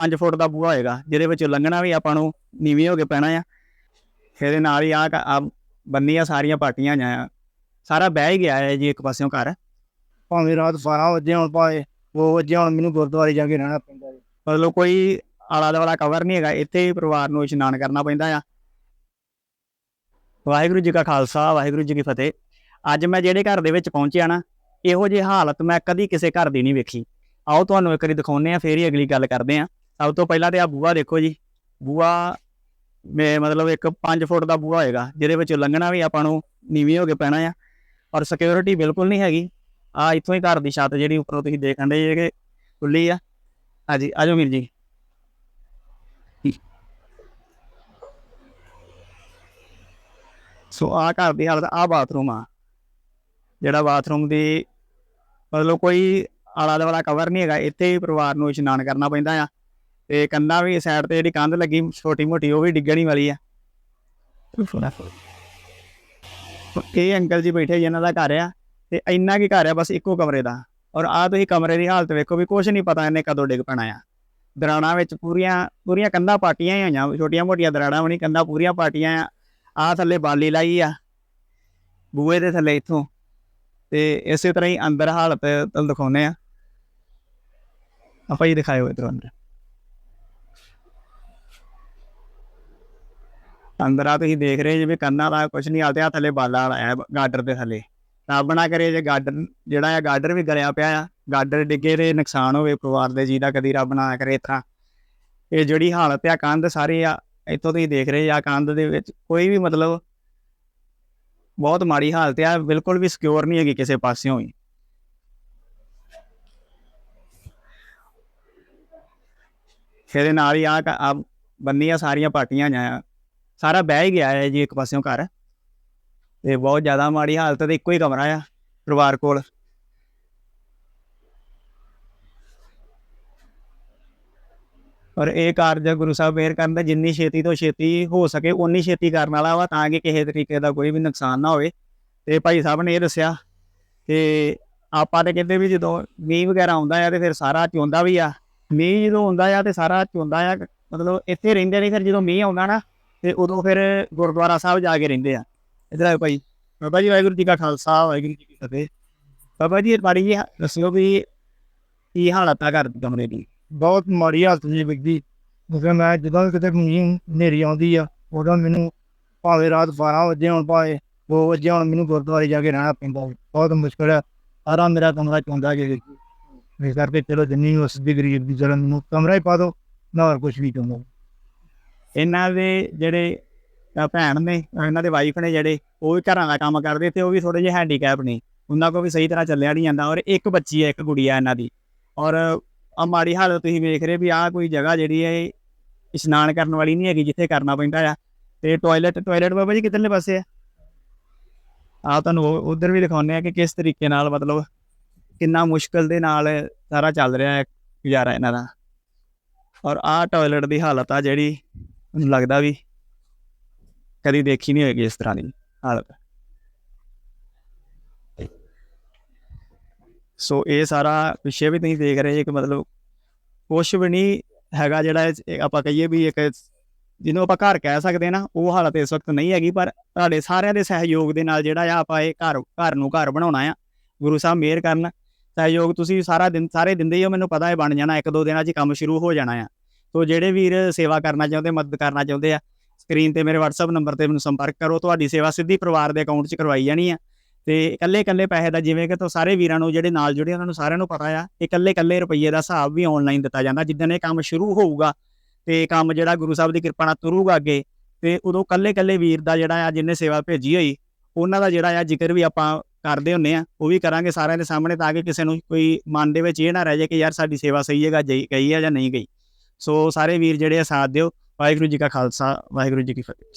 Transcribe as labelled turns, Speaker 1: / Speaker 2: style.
Speaker 1: 5 ਫੁੱਟ ਦਾ ਬੂਹਾ ਹੋਏਗਾ ਜਿਹਦੇ ਵਿੱਚ ਲੰਘਣਾ ਵੀ ਆਪਾਂ ਨੂੰ ਨੀਵੇਂ ਹੋ ਕੇ ਪੈਣਾ ਆ। ਇਹਦੇ ਨਾਲ ਹੀ ਆ ਆ ਬੰਨੀ ਆ ਸਾਰੀਆਂ ਪਾਟੀਆਂ ਆ ਸਾਰਾ ਬਹਿ ਹੀ ਗਿਆ ਹੈ ਜੀ ਇੱਕ ਪਾਸਿਓਂ ਘਰ।
Speaker 2: ਭਾਵੇਂ ਰਾਤ 12 ਵਜੇ ਹੁਣ ਭਾਵੇਂ ਉਹ ਵਜੇ ਹੁਣ ਮੈਨੂੰ ਗੁਰਦੁਆਰੇ ਜਾ ਕੇ ਰਹਿਣਾ ਪੈਂਦਾ ਜੀ।
Speaker 1: ਮਤਲਬ ਕੋਈ ਆਲਾ ਦੁਆਲਾ ਕਵਰ ਨਹੀਂ ਹੈਗਾ ਇੱਥੇ ਹੀ ਪਰਿਵਾਰ ਨੂੰ ਇਸ਼ਨਾਨ ਕਰਨਾ ਪੈਂਦਾ ਆ। ਵਾਹਿਗੁਰੂ ਜੀ ਕਾ ਖਾਲਸਾ ਵਾਹਿਗੁਰੂ ਜੀ ਕੀ ਫਤਿਹ। ਅੱਜ ਮੈਂ ਜਿਹੜੇ ਘਰ ਦੇ ਵਿੱਚ ਪਹੁੰਚਿਆ ਨਾ ਇਹੋ ਜਿਹੀ ਹਾਲਤ ਮੈਂ ਕਦੀ ਕਿਸੇ ਘਰ ਦੀ ਨਹੀਂ ਵੇਖੀ। ਆਓ ਤੁਹਾਨੂੰ ਇੱਕ ਵਾਰੀ ਦਿਖਾਉਂਦੇ ਆ ਫੇਰ ਹੀ ਅਗਲੀ ਗੱਲ ਕਰਦੇ ਆ ਸਭ ਤੋਂ ਪਹਿਲਾਂ ਤੇ ਆ ਬੂਆ ਦੇਖੋ ਜੀ ਬੂਆ ਮੇ ਮਤਲਬ ਇੱਕ 5 ਫੁੱਟ ਦਾ ਬੂਆ ਹੋਏਗਾ, ਜਿਹਦੇ ਵਿੱਚ ਲੰਘਣਾ ਵੀ ਆਪਾਂ ਨੂੰ ਨੀਵੇਂ ਹੋ ਕੇ ਪੈਣਾ ਆ, ਔਰ ਸਿਕਿਉਰਿਟੀ ਬਿਲਕੁਲ ਨਹੀਂ ਹੈਗੀ। ਆ ਇੱਥੋਂ ਹੀ ਘਰ ਦੀ ਛੱਤ ਜਿਹੜੀ ਉੱਪਰੋਂ ਤੁਸੀਂ ਦੇਖਣ ਦੇ ਜੇ ਕਿ ਖੁੱਲੀ ਆ। ਹਾਂਜੀ ਆਜੋ ਵੀਰ ਜੀ। ਸੋ ਆ ਘਰ ਦੀ ਹਾਲਤ ਆ ਬਾਥਰੂਮ ਆ। ਜਿਹੜਾ ਬਾਥਰੂਮ ਦੀ ਮਤਲਬ ਕੋਈ ਆਲਾ ਦੁਆਲਾ ਕਵਰ ਨਹੀਂ ਹੈਗਾ, ਇੱਥੇ ਹੀ ਪਰਿਵਾਰ ਨੂੰ ਇਸ਼ਨਾਨ ਕਰਨਾ ਪੈਂਦਾ ਆ। ਤੇ ਕੰਧਾਂ ਵੀ ਸਾਈਡ ਤੇ ਜਿਹੜੀ ਕੰਧ ਲੱਗੀ ਛੋਟੀ ਮੋਟੀ ਉਹ ਵੀ ਡਿੱਗਣੀ ਵਾਲੀ ਆ। ਇਹ ਅੰਕਲ ਜੀ ਬੈਠੇ ਜੀ ਇਹਨਾਂ ਦਾ ਘਰ ਆ ਤੇ ਇੰਨਾ ਕੀ ਘਰ ਆ ਬਸ ਇੱਕੋ ਕਮਰੇ ਦਾ। ਔਰ ਆ ਤੁਸੀਂ ਕਮਰੇ ਦੀ ਹਾਲਤ ਵੇਖੋ ਵੀ ਕੁਝ ਨਹੀਂ ਪਤਾ ਇਹਨੇ ਕਦੋਂ ਡਿੱਗ ਪੈਣਾ ਆ। ਦਰਾਣਾ ਵਿੱਚ ਪੂਰੀਆਂ ਪੂਰੀਆਂ ਕੰਧਾਂ ਪਾਟੀਆਂ ਹੀ ਹੋਈਆਂ ਛੋਟੀਆਂ ਮੋਟੀਆਂ ਦਰਾਣਾ ਨਹੀਂ ਕੰਧਾਂ ਪੂਰੀਆਂ ਪਾਟੀਆਂ ਆ। ਆ ਥੱਲੇ ਬਾਲੀ ਲਾਈ ਆ ਬੂਏ ਦੇ ਥੱਲੇ ਇੱਥੋਂ। ਤੇ ਇਸੇ ਤਰ੍ਹਾਂ ਹੀ ਅੰਦਰ ਹਾਲਤ ਤੁਹਾਨੂੰ ਦਿਖਾਉਨੇ ਆ। ਆਪਾਂ ਹੀ ਦਿਖਾਇਓ ਇਧਰ ਅੰਦਰ। ਅੰਦਰ ਆ ਤੁਸੀਂ ਦੇਖ ਰਹੇ ਜਿਵੇਂ ਕੰਨਾਂ ਦਾ ਕੁਝ ਨਹੀਂ ਆਲਤੇ ਆ ਥੱਲੇ ਬਾਲਾ ਲਾਇਆ ਗਾਡਰ ਦੇ ਥੱਲੇ। ਰੱਬ ਨਾ ਕਰੇ ਜੇ ਗਾਡਰ, ਜਿਹੜਾ ਆ ਗਾਡਰ ਵੀ ਗਲਿਆ ਪਿਆ ਆ, ਗਾਡਰ ਡਿੱਗੇ ਤੇ ਨੁਕਸਾਨ ਹੋਵੇ ਪਰਿਵਾਰ ਦੇ ਜੀ ਦਾ, ਕਦੀ ਰੱਬ ਨਾ ਕਰੇ ਇਸ ਇਹ ਜਿਹੜੀ ਹਾਲਤ ਆ, ਕੰਧ ਸਾਰੇ ਆ, ਇੱਥੋਂ ਤੁਸੀਂ ਦੇਖ ਰਹੇ ਆ, ਕੰਧ ਦੇ ਵਿੱਚ ਕੋਈ ਵੀ ਮਤਲਬ ਬਹੁਤ ਮਾੜੀ ਹਾਲਤ ਆ, ਬਿਲਕੁਲ ਵੀ ਸਿਕਿਉਰ ਨਹੀਂ ਹੈਗੀ ਕਿਸੇ ਪਾਸਿਓਂ ਹੀ ਇਹਦੇ ਨਾਲ ਹੀ ਆ ਆ ਬੰਨੀਆਂ ਸਾਰੀਆਂ ਪਾਟੀਆਂ ਆ ਸਾਰਾ ਬਹਿ ਹੀ ਗਿਆ ਹੈ ਜੀ ਇੱਕ ਪਾਸਿਓਂ ਘਰ। ਤੇ ਬਹੁਤ ਜ਼ਿਆਦਾ ਮਾੜੀ ਹਾਲਤ ਤੇ ਇੱਕੋ ਹੀ ਕਮਰਾ ਆ ਪਰਿਵਾਰ ਕੋਲ। ਔਰ ਇਹ ਕਾਰਜ ਗੁਰੂ ਸਾਹਿਬ ਮਿਹਰ ਕਰਨ ਦਾ ਜਿੰਨੀ ਛੇਤੀ ਤੋਂ ਛੇਤੀ ਹੋ ਸਕੇ ਉਨੀ ਛੇਤੀ ਕਰਨ ਵਾਲਾ ਵਾ ਤਾਂ ਕਿ ਕਿਸੇ ਤਰੀਕੇ ਦਾ ਕੋਈ ਵੀ ਨੁਕਸਾਨ ਨਾ ਹੋਵੇ। ਤੇ ਭਾਈ ਸਾਹਿਬ ਨੇ ਇਹ ਦੱਸਿਆ ਕਿ ਆਪਾਂ ਤੇ ਕਹਿੰਦੇ ਵੀ ਜਦੋਂ ਮੀਂਹ ਵਗੈਰਾ ਆਉਂਦਾ ਆ ਤੇ ਫਿਰ ਸਾਰਾ ਚੋਂਦਾ ਵੀ ਆ। ਮੀਂਹ ਜਦੋਂ ਆਉਂਦਾ ਆ ਤੇ ਸਾਰਾ ਚੋਂਦਾ ਆ, ਮਤਲਬ ਇੱਥੇ ਰਹਿੰਦੇ ਨਹੀਂ ਫਿਰ ਜਦੋਂ ਮੀਂਹ ਆਉਂਦਾ ਨਾ ਤੇ ਉਦੋਂ ਫਿਰ ਗੁਰਦੁਆਰਾ ਸਾਹਿਬ ਜਾ ਕੇ ਰਹਿੰਦੇ ਆ। ਇਧਰ ਆਓ ਭਾਈ, ਬਾਬਾ ਜੀ ਵਾਹਿਗੁਰੂ ਜੀ ਕਾ ਖਾਲਸਾ, ਵਾਹਿਗੁਰੂ ਜੀ ਕੀ ਫਤਿਹ। ਬਾਬਾ ਜੀ ਬਾਰੀ ਜੀ ਦੱਸਿਓ ਵੀ ਕੀ ਹਾਲਤ ਆ ਘਰ ਦੀ ਕਮਰੇ ਦੀ?
Speaker 2: ਬਹੁਤ ਮਾੜੀ ਹਾਲਤ ਜੀ ਵਿਕਦੀ ਕਿਉਂਕਿ ਮੈਂ ਜਦੋਂ ਵੀ ਕਿਤੇ ਮੀਂਹ ਹਨੇਰੀ ਆਉਂਦੀ ਆ, ਉਦੋਂ ਮੈਨੂੰ ਭਾਵੇਂ ਰਾਤ 12 ਵਜੇ ਹੁਣ ਭਾਵੇਂ ਉਹ ਵਜੇ ਹੁਣ ਮੈਨੂੰ ਗੁਰਦੁਆਰੇ ਜਾ ਕੇ ਰਹਿਣਾ ਪੈਂਦਾ ਬਹੁਤ ਮੁਸ਼ਕਲ ਆ। ਸਾਰਾ ਮੇਰਾ ਕਮਰਾ ਚੋਂਦਾ ਕਿ ਇਸ ਕਰਕੇ ਚਲੋ ਜਿੰਨੀ ਉਸ ਦੀ ਗਰੀਬ ਦੀ ਜਰਨ ਨੂੰ ਕਮਰਾ ਹੀ ਪਾ ਦੋ ਨਾ ਹੋਰ ਕੁਝ ਵੀ ਚਾਹੁੰਦਾ
Speaker 1: ਇਹਨਾਂ ਦੇ ਜਿਹੜੇ ਭੈਣ ਨੇ ਇਹਨਾਂ ਦੇ ਵਾਈਫ ਨੇ ਜਿਹੜੇ, ਉਹ ਵੀ ਘਰਾਂ ਦਾ ਕੰਮ ਕਰਦੇ ਤੇ ਉਹ ਵੀ ਥੋੜੇ ਜਿਹੇ ਹੈਂਡੀਕੈਪ ਨੇ। ਉਹਨਾਂ ਕੋ ਵੀ ਸਹੀ ਤਰ੍ਹਾਂ ਚੱਲਿਆ ਨਹੀਂ ਜਾਂਦਾ ਔਰ ਇੱਕ ਬੱਚੀ ਹੈ, ਇੱਕ ਗੁੜੀਆ ਇਹਨਾਂ ਦੀ। ਔਰ ਆ ਮਾੜੀ ਹਾਲਤ ਤੁਸੀਂ ਵੇਖ ਰਹੇ ਵੀ ਆਹ ਕੋਈ ਜਗ੍ਹਾ ਜਿਹੜੀ ਹੈ ਇਸ਼ਨਾਨ ਕਰਨ ਵਾਲੀ ਨਹੀਂ ਹੈਗੀ ਜਿੱਥੇ ਕਰਨਾ ਪੈਂਦਾ ਆ। ਤੇ ਟਾਇਲਟ ਟਾਇਲਟ ਬਾਬਾ ਜੀ ਕਿੱਧਰਲੇ ਪਾਸੇ ਆ? ਆ ਤੁਹਾਨੂੰ ਉਧਰ ਵੀ ਦਿਖਾਉਂਦੇ ਆ ਕਿ ਕਿਸ ਤਰੀਕੇ ਨਾਲ ਮਤਲਬ ਕਿੰਨਾ ਮੁਸ਼ਕਲ ਦੇ ਨਾਲ ਸਾਰਾ ਚੱਲ ਰਿਹਾ ਹੈ ਗੁਜ਼ਾਰਾ ਇਹਨਾਂ ਦਾ। ਔਰ ਆਹ ਟਾਇਲਟ ਦੀ ਹਾਲਤ ਆ ਜਿਹੜੀ ਮੈਨੂੰ ਲੱਗਦਾ ਵੀ ਕਦੀ ਦੇਖੀ ਨਹੀਂ ਹੋਏਗੀ ਇਸ ਤਰ੍ਹਾਂ ਦੀ ਹਾਲਤ। ਸੋ ਇਹ ਸਾਰਾ ਪਿੱਛੇ ਵੀ ਤੁਸੀਂ ਦੇਖ ਰਹੇ ਜੇ ਕਿ ਮਤਲਬ ਕੁਛ ਵੀ ਨਹੀਂ ਹੈਗਾ ਜਿਹੜਾ ਆਪਾਂ ਕਹੀਏ ਵੀ ਇੱਕ ਜਿਹਨੂੰ ਆਪਾਂ ਘਰ ਕਹਿ ਸਕਦੇ ਨਾ, ਉਹ ਹਾਲਤ ਇਸ ਵਕਤ ਨਹੀਂ ਹੈਗੀ, ਪਰ ਤੁਹਾਡੇ ਸਾਰਿਆਂ ਦੇ ਸਹਿਯੋਗ ਦੇ ਨਾਲ ਜਿਹੜਾ ਆ ਆਪਾਂ ਇਹ ਘਰ ਘਰ ਨੂੰ ਘਰ ਬਣਾਉਣਾ ਆ, ਗੁਰੂ ਸਾਹਿਬ ਮਿਹਰ ਕਰਨ। ਸਹਿਯੋਗ ਤੁਸੀਂ ਸਾਰਾ ਦਿਨ ਸਾਰੇ ਦਿੰਦੇ ਹੀ ਹੋ, ਮੈਨੂੰ ਪਤਾ ਹੈ ਬਣ ਜਾਣਾ, ਇੱਕ ਦੋ ਦਿਨਾਂ 'ਚ ਕੰਮ ਸ਼ੁਰੂ ਹੋ ਜਾਣਾ ਆ। ਸੋ ਜਿਹੜੇ ਵੀਰ ਸੇਵਾ ਕਰਨਾ ਚਾਹੁੰਦੇ, ਮਦਦ ਕਰਨਾ ਚਾਹੁੰਦੇ ਆ ਸਕਰੀਨ ਤੇ ਮੇਰੇ WhatsApp ਨੰਬਰ ਤੇ ਮੈਨੂੰ ਸੰਪਰਕ ਕਰੋ, ਤੁਹਾਡੀ ਸੇਵਾ ਸਿੱਧੀ ਪਰਿਵਾਰ ਦੇ ਅਕਾਊਂਟ 'ਚ ਕਰਵਾਈ ਜਾਣੀ ਆ। ਤੇ ਇਕੱਲੇ ਇਕੱਲੇ ਪੈਸੇ ਦਾ ਜਿਵੇਂ ਕਿ ਤੋਂ ਸਾਰੇ ਵੀਰਾਂ ਨੂੰ, ਜਿਹੜੇ ਨਾਲ ਜੁੜੇ ਉਹਨਾਂ ਨੂੰ ਸਾਰਿਆਂ ਨੂੰ ਪਤਾ ਆ ਕਿ ਇਕੱਲੇ ਇਕੱਲੇ ਰੁਪਈਏ ਦਾ ਹਿਸਾਬ ਵੀ ਆਨਲਾਈਨ ਦਿੱਤਾ ਜਾਂਦਾ। ਜਿੱਦਾਂ ਇਹ ਕੰਮ ਸ਼ੁਰੂ ਹੋਊਗਾ, ਤੇ ਕੰਮ ਜਿਹੜਾ ਗੁਰੂ ਸਾਹਿਬ ਦੀ ਕਿਰਪਾ ਨਾਲ ਤੁਰੂਗਾ ਅੱਗੇ, ਤੇ ਉਦੋਂ ਇਕੱਲੇ ਇਕੱਲੇ ਵੀਰ ਦਾ ਜਿਹੜਾ ਆ ਜਿੰਨੇ ਸੇਵਾ ਭੇਜੀ ਹੋਈ, ਉਹਨਾਂ ਦਾ ਜਿਹੜਾ ਆ ਜ਼ਿਕਰ ਵੀ ਆਪਾਂ ਕਰਦੇ ਹੁੰਨੇ ਆ, ਉਹ ਵੀ ਕਰਾਂਗੇ ਸਾਰਿਆਂ ਦੇ ਸਾਹਮਣੇ, ਤਾਂ ਕਿ ਕਿਸੇ ਨੂੰ ਕੋਈ ਮਨ ਦੇ ਵਿੱਚ ਇਹ ਨਾ ਰਹਿ ਜਾਏ ਕਿ ਯਾਰ ਸਾਡੀ ਸੇਵਾ ਸਹੀ ਹੈਗਾ ਜਈ ਗਈ ਹੈ ਜਾਂ ਨਹੀਂ ਗਈ। ਸੋ ਸਾਰੇ ਵੀਰ ਜਿਹੜੇ ਆ ਸਾਥ ਦਿਓ, ਵਾਹਿਗੁਰੂ ਜੀ ਕਾ ਖਾਲਸਾ, ਵਾਹਿਗੁਰੂ ਜੀ ਕੀ ਫਤਿਹ।